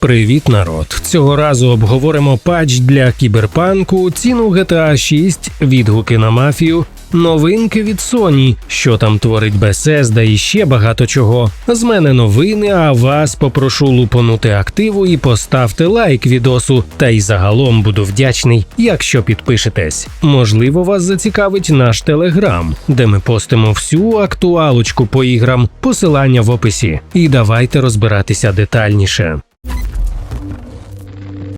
Привіт, народ! Цього разу обговоримо патч для кіберпанку, ціну GTA 6, відгуки на мафію, новинки від Sony, що там творить Bethesda і ще багато чого. З мене новини, а вас попрошу лупонути активу і поставте лайк відосу. Та й загалом буду вдячний, якщо підпишетесь. Можливо, вас зацікавить наш телеграм, де ми постимо всю актуалочку по іграм, посилання в описі. І давайте розбиратися детальніше.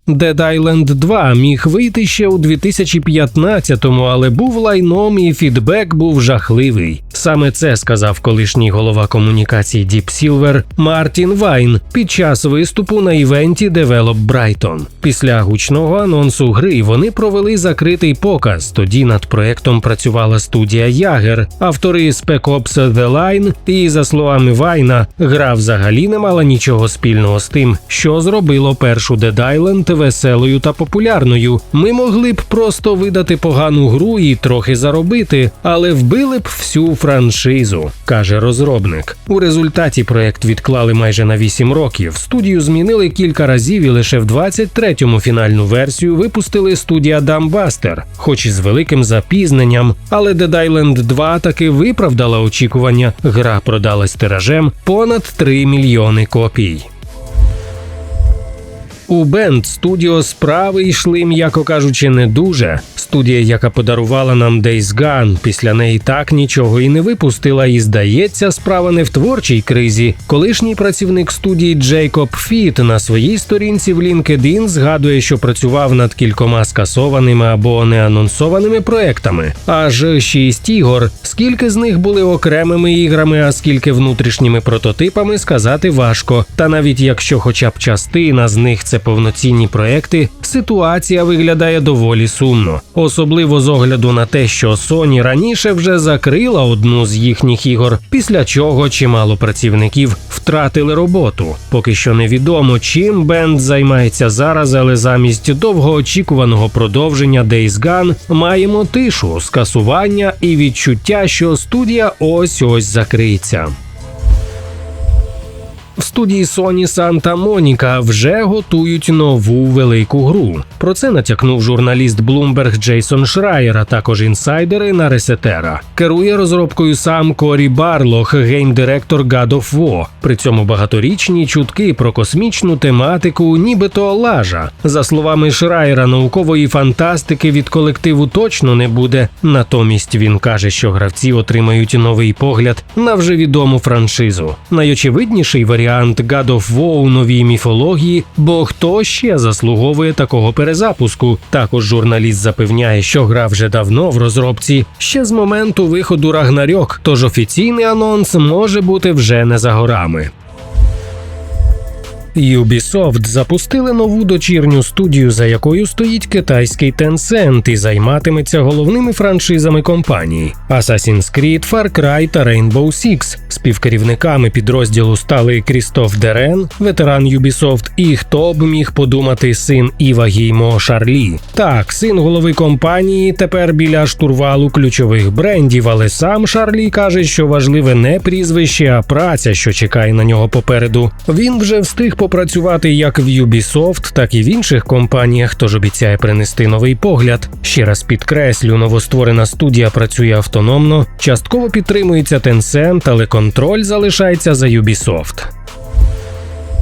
Dead Island 2 міг вийти ще у 2015-му, але був лайном і фідбек був жахливий. Саме це сказав колишній голова комунікацій Deep Silver Мартін Вайн під час виступу на івенті Develop Brighton. Після гучного анонсу гри вони провели закритий показ. Тоді над проектом працювала студія Ягер, автори Spec Ops The Line, і за словами Вайна, гра взагалі не мала нічого спільного з тим, що зробило першу Dead Island веселою та популярною. Ми могли б просто видати погану гру і трохи заробити, але вбили б всю франшизу, каже розробник. У результаті проект відклали майже на 8 років. Студію змінили кілька разів і лише в 23-му фінальну версію випустили студія Дамбастер, хоч і з великим запізненням. Але Dead Island 2 таки виправдала очікування. Гра продалась тиражем понад 3 мільйони копій. У Band Studio справи йшли, м'яко кажучи, не дуже. Студія, яка подарувала нам Days Gone, після неї так нічого і не випустила. І здається, справа не в творчій кризі. Колишній працівник студії Джейкоб Фіт на своїй сторінці в LinkedIn згадує, що працював над кількома скасованими або неанонсованими проектами. Аж шість ігор. Скільки з них були окремими іграми, а скільки внутрішніми прототипами, сказати важко. Та навіть якщо, хоча б частина з них це повноцінні проекти, ситуація виглядає доволі сумно, особливо з огляду на те, що Sony раніше вже закрила одну з їхніх ігор, після чого чимало працівників втратили роботу. Поки що невідомо, чим бенд займається зараз, але замість довгоочікуваного продовження Days Gone маємо тишу, скасування і відчуття, що студія ось ось закриється. В студії Sony Santa Monica вже готують нову велику гру. Про це натякнув журналіст Bloomberg Джейсон Шрайер, а також інсайдери на Ресетера. Керує розробкою сам Корі Барлох, гейм-директор God of War. При цьому багаторічні чутки про космічну тематику, нібито лажа. За словами Шрайера, наукової фантастики від колективу точно не буде. Натомість він каже, що гравці отримають новий погляд на вже відому франшизу. Найочевидніший варіант варіант God of War у новій міфології, бо хто ще заслуговує такого перезапуску? Також журналіст запевняє, що гра вже давно в розробці, ще з моменту виходу Рагнарьок, тож офіційний анонс може бути вже не за горами. Ubisoft запустили нову дочірню студію, за якою стоїть китайський Tencent і займатиметься головними франшизами компанії Assassin's Creed, Far Cry та Rainbow Six. Співкерівниками підрозділу стали Крістоф Дерен, ветеран Ubisoft, і хто б міг подумати син Іва Гіймо Шарлі. Так, син голови компанії тепер біля штурвалу ключових брендів, але сам Шарлі каже, що важливе не прізвище, а праця, що чекає на нього попереду. Він вже встиг попрацювати як в Ubisoft, так і в інших компаніях, тож обіцяє принести новий погляд. Ще раз підкреслю, новостворена студія працює автономно, частково підтримується Tencent, але контроль залишається за Ubisoft.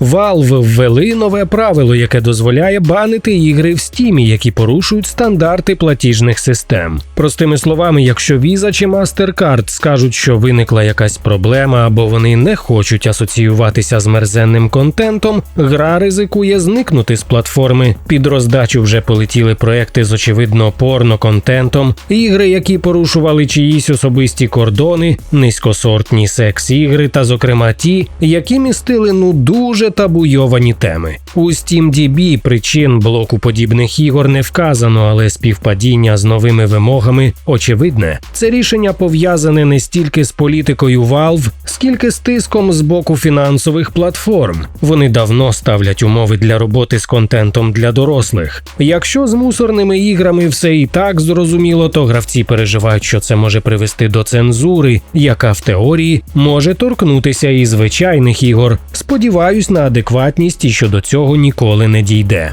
Valve ввели нове правило, яке дозволяє банити ігри в стімі, які порушують стандарти платіжних систем. Простими словами, якщо Visa чи MasterCard скажуть, що виникла якась проблема або вони не хочуть асоціюватися з мерзенним контентом, гра ризикує зникнути з платформи. Під роздачу вже полетіли проекти з очевидно порно-контентом, ігри, які порушували чиїсь особисті кордони, низькосортні секс-ігри та, зокрема, ті, які містили ну дуже табуйовані теми. У SteamDB причин блоку подібних ігор не вказано, але співпадіння з новими вимогами очевидне. Це рішення пов'язане не стільки з політикою Valve, скільки з тиском з боку фінансових платформ. Вони давно ставлять умови для роботи з контентом для дорослих. Якщо з мусорними іграми все і так зрозуміло, то гравці переживають, що це може привести до цензури, яка в теорії може торкнутися і звичайних ігор. Сподіваюсь на адекватність і що до цього ніколи не дійде.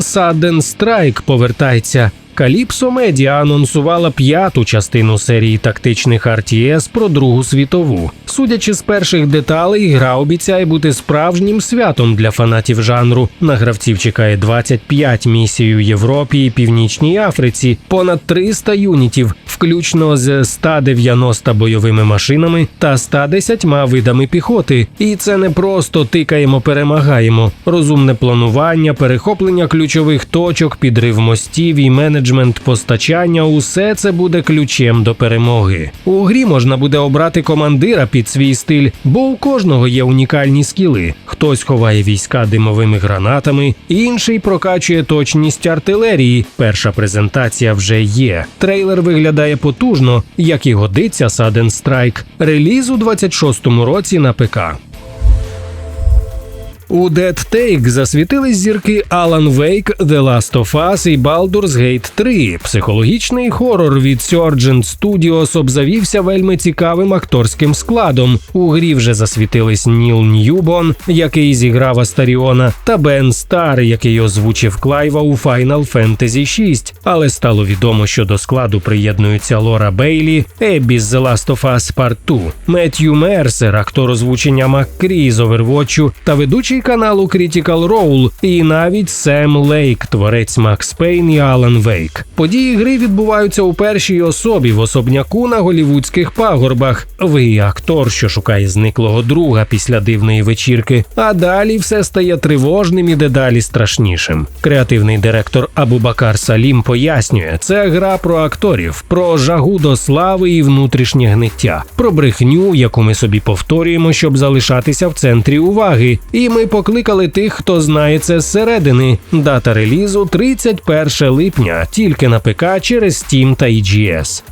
Sudden Strike повертається. Каліпсо Медіа анонсувала п'яту частину серії тактичних RTS про Другу світову. Судячи з перших деталей, гра обіцяє бути справжнім святом для фанатів жанру. На гравців чекає 25 місій у Європі і Північній Африці, понад 300 юнітів, включно з 190 бойовими машинами та 110 видами піхоти. І це не просто тикаємо, перемагаємо. Розумне планування, перехоплення ключових точок, підрив мостів і менеджмент постачання усе це буде ключем до перемоги. У грі можна буде обрати командира під свій стиль, бо у кожного є унікальні скіли. Хтось ховає війська димовими гранатами, інший прокачує точність артилерії. Перша презентація вже є. Трейлер виглядає потужно, як і годиться Sudden Strike. Реліз у 26-му році на ПК. У Dead Take засвітились зірки Alan Wake, The Last of Us і Baldur's Gate 3. Психологічний хорор від Surgeon Studios обзавівся вельми цікавим акторським складом. У грі вже засвітились Ніл Ньюбон, який зіграв Астаріона, та Бен Стар, який озвучив Клайва у Final Fantasy 6. Але стало відомо, що до складу приєднуються Лора Бейлі, Еббі з The Last of Us Part 2, Меттью Мерсер, актор озвучення Маккрі з Overwatch та ведучий каналу Critical Role, і навіть Сем Лейк, творець Макс Пейн і Алан Вейк. Події гри відбуваються у першій особі в особняку на голівудських пагорбах. Ви актор, що шукає зниклого друга після дивної вечірки. А далі все стає тривожним і дедалі страшнішим. Креативний директор Абубакар Салім пояснює, це гра про акторів, про жагу до слави і внутрішнє гниття, про брехню, яку ми собі повторюємо, щоб залишатися в центрі уваги. І ми покликали тих, хто знає це зсередини. Дата релізу 31 липня, тільки на ПК через Steam та EGS.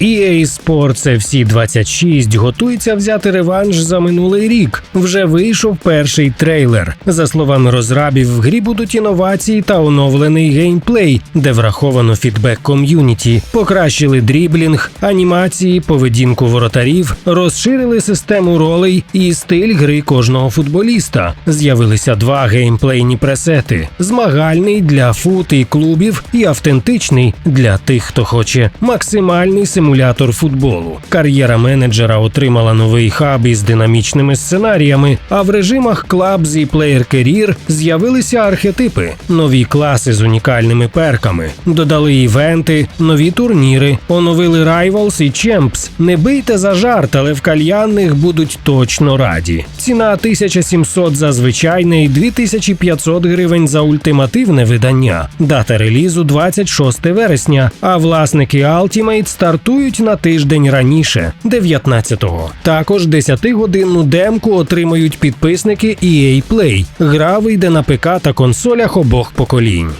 EA Sports FC 26 готується взяти реванш за минулий рік. Вже вийшов перший трейлер. За словами розрабів, в грі будуть інновації та оновлений геймплей, де враховано фідбек ком'юніті, покращили дріблінг, анімації, поведінку воротарів, розширили систему ролей і стиль гри кожного футболіста. З'явилися два геймплейні пресети: змагальний для фут і клубів, і автентичний для тих, хто хоче максимальний симулятор симулятор футболу. Кар'єра менеджера отримала новий хаб із динамічними сценаріями, а в режимах Clubs і Player Career з'явилися архетипи, нові класи з унікальними перками, додали івенти, нові турніри, оновили Rivals і Champs. Не бийте за жарт, але в кальянних будуть точно раді. Ціна 1700 за звичайне і 2500 гривень за ультимативне видання. Дата релізу 26 вересня, а власники Ultimate стартують на тиждень раніше, 19-го. Також 10-годинну демку отримають підписники EA Play. Гра вийде на ПК та консолях обох поколінь.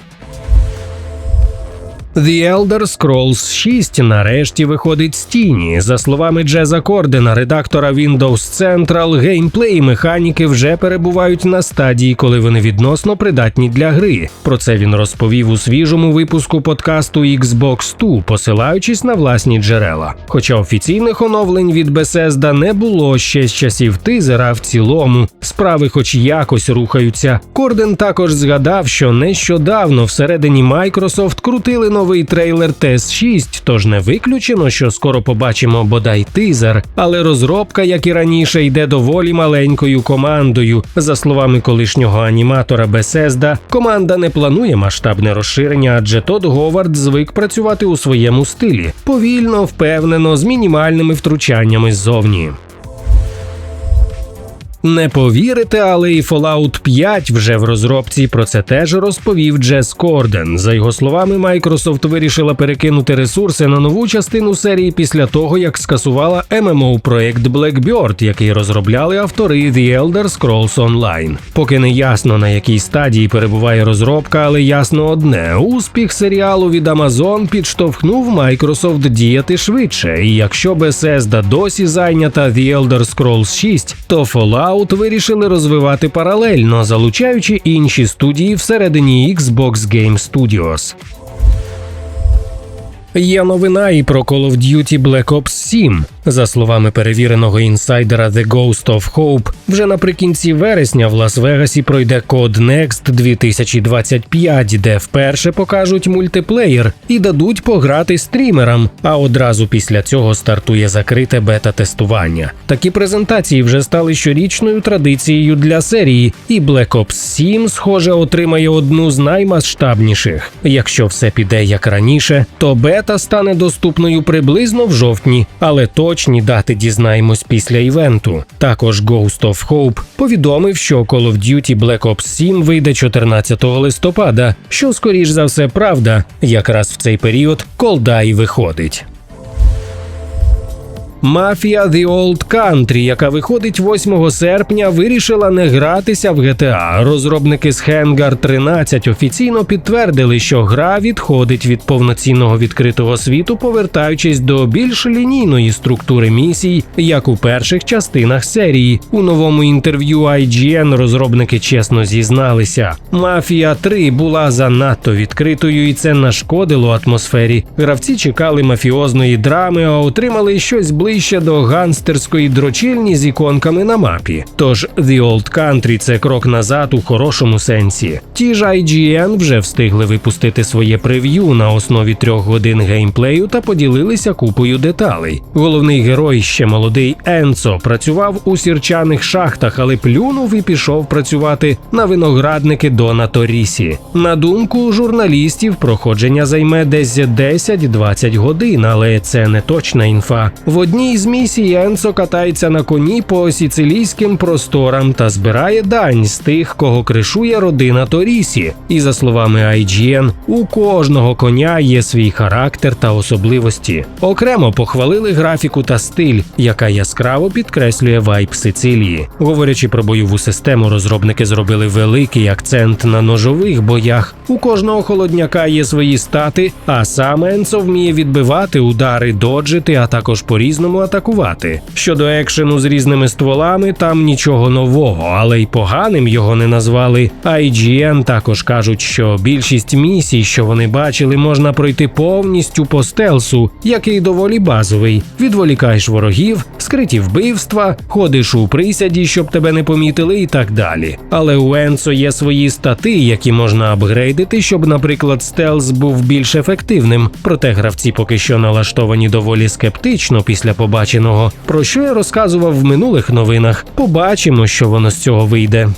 The Elder Scrolls 6 нарешті виходить з тіні. За словами Джеза Кордена, редактора Windows Central, геймплей і механіки вже перебувають на стадії, коли вони відносно придатні для гри. Про це він розповів у свіжому випуску подкасту Xbox 2, посилаючись на власні джерела. Хоча офіційних оновлень від Bethesda не було ще з часів тизера, в цілому справи, хоч якось рухаються. Корден також згадав, що нещодавно всередині Microsoft крутили новий трейлер TS 6, тож не виключено, що скоро побачимо бодай тизер, але розробка, як і раніше, йде доволі маленькою командою. За словами колишнього аніматора Bethesda, команда не планує масштабне розширення, адже Тодд Говард звик працювати у своєму стилі повільно, впевнено, з мінімальними втручаннями ззовні. Не повірите, але і Fallout 5 вже в розробці. Про це теж розповів Джес Корден. За його словами, Microsoft вирішила перекинути ресурси на нову частину серії після того, як скасувала MMO проект Blackbird, який розробляли автори The Elder Scrolls Online. Поки не ясно на якій стадії перебуває розробка, але ясно одне: успіх серіалу від Amazon підштовхнув Microsoft діяти швидше. І якщо Bethesda досі зайнята The Elder Scrolls 6, то Fallout Fallout вирішили розвивати паралельно, залучаючи інші студії всередині Xbox Game Studios. Є новина і про Call of Duty Black Ops 7. За словами перевіреного інсайдера The Ghost of Hope, вже наприкінці вересня в Лас-Вегасі пройде Code Next 2025, де вперше покажуть мультиплеєр і дадуть пограти стрімерам. А одразу після цього стартує закрите бета-тестування. Такі презентації вже стали щорічною традицією для серії, і Black Ops 7, схоже, отримає одну з наймасштабніших. Якщо все піде як раніше, то бета стане доступною приблизно в жовтні, але Точні дати дізнаємось після івенту. Також Ghost of Hope повідомив, що Call of Duty Black Ops 7 вийде 14 листопада, що скоріш за все правда, якраз в цей період колда і виходить. Мафія The Old Country, яка виходить 8 серпня, вирішила не гратися в GTA. Розробники з Hangar 13 офіційно підтвердили, що гра відходить від повноцінного відкритого світу, повертаючись до більш лінійної структури місій, як у перших частинах серії. У новому інтерв'ю IGN розробники чесно зізналися. Мафія 3 була занадто відкритою, і це нашкодило атмосфері. Гравці чекали мафіозної драми, а отримали щось ближче ближче до ганстерської дрочильні з іконками на мапі. Тож The Old Country – це крок назад у хорошому сенсі. Ті ж IGN вже встигли випустити своє прев'ю на основі трьох годин геймплею та поділилися купою деталей. Головний герой ще молодий Енцо працював у сірчаних шахтах, але плюнув і пішов працювати на виноградники Дона Торісі. На думку журналістів, проходження займе десь 10-20 годин, але це не точна інфа. В одній одній з місій Енцо катається на коні по сіцилійським просторам та збирає дань з тих, кого кришує родина Торісі. І за словами IGN, у кожного коня є свій характер та особливості. Окремо похвалили графіку та стиль, яка яскраво підкреслює вайб Сицилії. Говорячи про бойову систему, розробники зробили великий акцент на ножових боях. У кожного холодняка є свої стати, а сам Енцо вміє відбивати удари, доджити, а також по різному по атакувати. Щодо екшену з різними стволами, там нічого нового, але й поганим його не назвали. IGN також кажуть, що більшість місій, що вони бачили, можна пройти повністю по стелсу, який доволі базовий. Відволікаєш ворогів, скриті вбивства, ходиш у присяді, щоб тебе не помітили, і так далі. Але у Енсо є свої стати, які можна апгрейдити, щоб, наприклад, стелс був більш ефективним. Проте гравці поки що налаштовані доволі скептично після побаченого, про що я розказував в минулих новинах. Побачимо, що воно з цього вийде.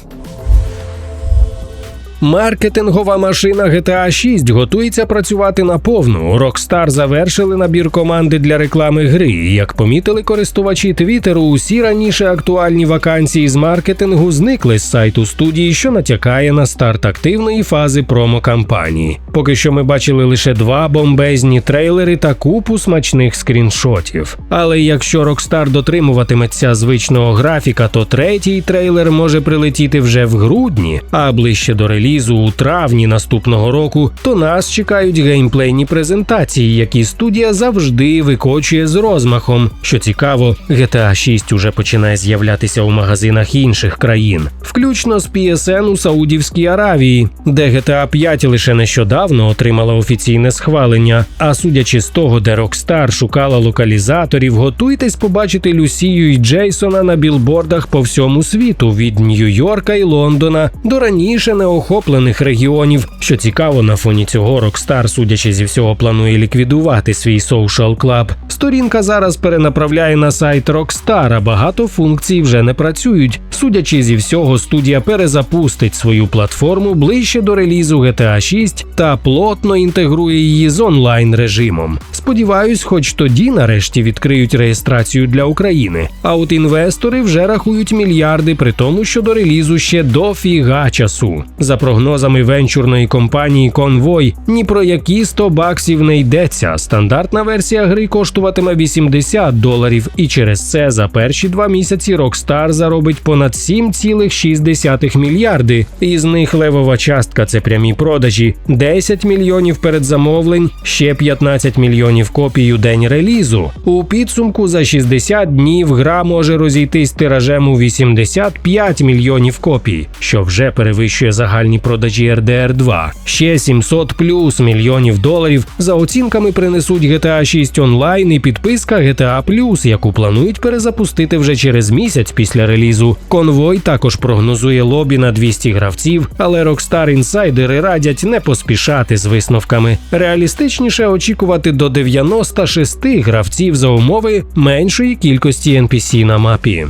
Маркетингова машина GTA 6 готується працювати на повну. Rockstar завершили набір команди для реклами гри. Як помітили користувачі Твіттеру, усі раніше актуальні вакансії з маркетингу зникли з сайту студії, що натякає на старт активної фази промо-кампанії. Поки що ми бачили лише два бомбезні трейлери та купу смачних скріншотів. Але якщо Rockstar дотримуватиметься звичного графіка, то третій трейлер може прилетіти вже в грудні, а ближче до релізу у травні наступного року, то нас чекають геймплейні презентації, які студія завжди викочує з розмахом. Що цікаво, GTA 6 уже починає з'являтися у магазинах інших країн, включно з PSN у Саудівській Аравії, де GTA 5 лише нещодавно отримала офіційне схвалення. А судячи з того, де Rockstar шукала локалізаторів, готуйтесь побачити Люсію і Джейсона на білбордах по всьому світу від Нью-Йорка і Лондона до раніше неохоплених регіонів. Що цікаво, на фоні цього Rockstar, судячи зі всього, планує ліквідувати свій Social Club. Сторінка зараз перенаправляє на сайт Rockstar, а багато функцій вже не працюють. Судячи зі всього, студія перезапустить свою платформу ближче до релізу GTA 6 та плотно інтегрує її з онлайн режимом. Сподіваюсь, хоч тоді нарешті відкриють реєстрацію для України. А от інвестори вже рахують мільярди, при тому, що до релізу ще дофіга часу. За прогнозами венчурної компанії Convoy, ні про які 100 баксів не йдеться. Стандартна версія гри коштуватиме 80 доларів, і через це за перші два місяці Rockstar заробить понад 7,6 мільярди. Із них левова частка це прямі продажі, 10 мільйонів передзамовлень, ще 15 мільйонів копій у день релізу. У підсумку за 60 днів гра може розійтись тиражем у 85 мільйонів копій, що вже перевищує загальні продажі RDR 2. Ще 700 плюс мільйонів доларів за оцінками принесуть GTA 6 онлайн і підписка GTA Plus, яку планують перезапустити вже через місяць після релізу. Конвой також прогнозує лобі на 200 гравців, але Rockstar інсайдери радять не поспішати з висновками. Реалістичніше очікувати до 96 гравців за умови меншої кількості NPC на мапі.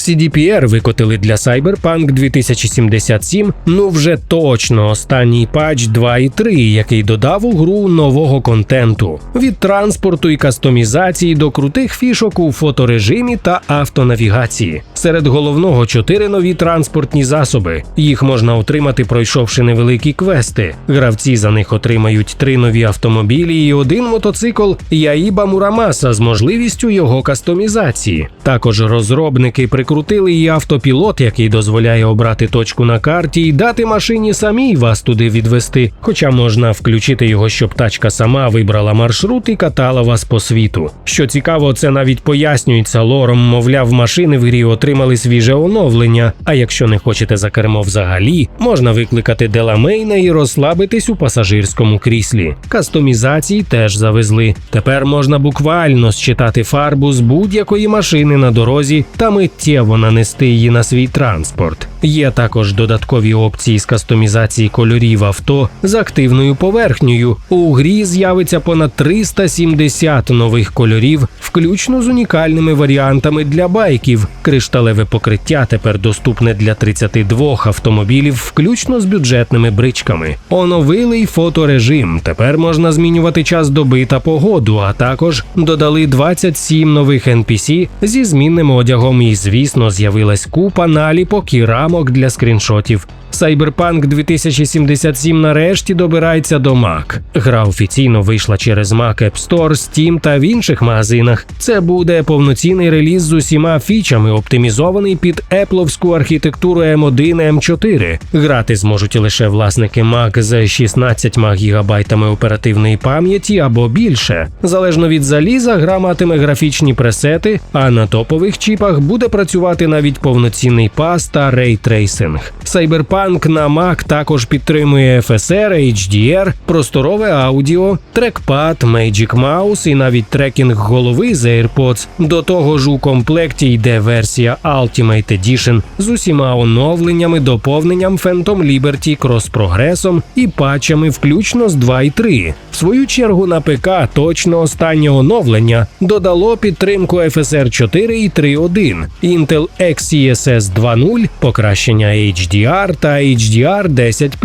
CDPR викотили для Cyberpunk 2077, ну вже точно останній патч 2.3, який додав у гру нового контенту від транспорту і кастомізації до крутих фішок у фоторежимі та автонавігації. Серед головного чотири нові транспортні засоби. Їх можна отримати, пройшовши невеликі квести. Гравці за них отримають три нові автомобілі і один мотоцикл Яїба Мурамаса з можливістю його кастомізації. Також розробники прикрутили і автопілот, який дозволяє обрати точку на карті і дати машині самій вас туди відвести. Хоча можна включити його, щоб тачка сама вибрала маршрут і катала вас по світу. Що цікаво, це навіть пояснюється лором, мовляв, машини в грі отримали свіже оновлення. А якщо не хочете за кермо взагалі, можна викликати Деламейна і розслабитись у пасажирському кріслі. Кастомізації теж завезли. Тепер можна буквально считати фарбу з будь-якої машини на дорозі та миттєво нанести її на свій транспорт. Є також додаткові опції з кастомізації кольорів авто з активною поверхнею. У грі з'явиться понад 370 нових кольорів, включно з унікальними варіантами для байків. Кришталеве покриття тепер доступне для 32 автомобілів, включно з бюджетними бричками. Оновили фоторежим. Тепер можна змінювати час доби та погоду, а також додали 27 нових NPC зі змінним одягом. І, звісно, з'явилась купа наліпок і рамок для скріншотів. Cyberpunk 2077 нарешті добирається до Mac. Гра офіційно вийшла через Mac App Store, Steam та в інших магазинах. Це буде повноцінний реліз з усіма фічами, оптимізований під епловську архітектуру M1 M4. Грати зможуть лише власники Mac з 16 гігабайтами оперативної пам'яті або більше. Залежно від заліза, гра матиме графічні пресети, а на топових чіпах буде працювати навіть повноцінний пас та рейтрейсинг. Cyberpunk на Mac також підтримує FSR, HDR, просторове аудіо, трекпад, Magic Mouse і навіть трекінг голови з AirPods. До того ж у комплекті йде версія Ultimate Edition з усіма оновленнями, доповненням Phantom Liberty, крос-прогресом і патчами, включно з 2.3. В свою чергу на ПК точно останнє оновлення додало підтримку FSR 4 і 3.1, Intel XeSS 2.0, покращення HDR та та HDR 10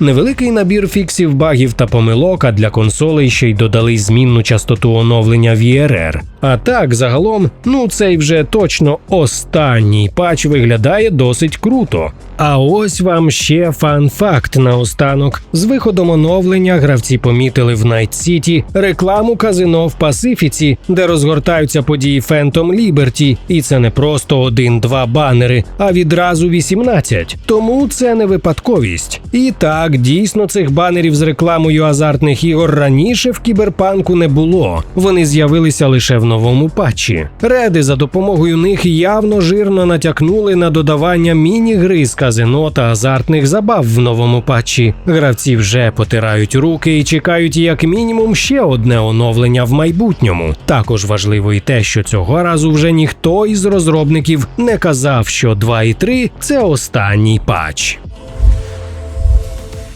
невеликий набір фіксів багів та помилок, а для консолей ще й додали змінну частоту оновлення VRR. А так, загалом, ну цей вже точно останній патч виглядає досить круто. А ось вам ще фан-факт наостанок. З виходом оновлення гравці помітили в Найт Сіті рекламу казино в Пасифіці, де розгортаються події Phantom Liberty. І це не просто один-два банери, а відразу 18. Тому це не випадковість. І так, дійсно, цих банерів з рекламою азартних ігор раніше в кіберпанку не було. Вони з'явилися лише в новому патчі. Реди за допомогою них явно жирно натякнули на додавання міні-гри з казино та азартних забав в новому патчі. Гравці вже потирають руки і чекають як мінімум ще одне оновлення в майбутньому. Також важливо і те, що цього разу вже ніхто із розробників не казав, що 2.3 – це останній патч.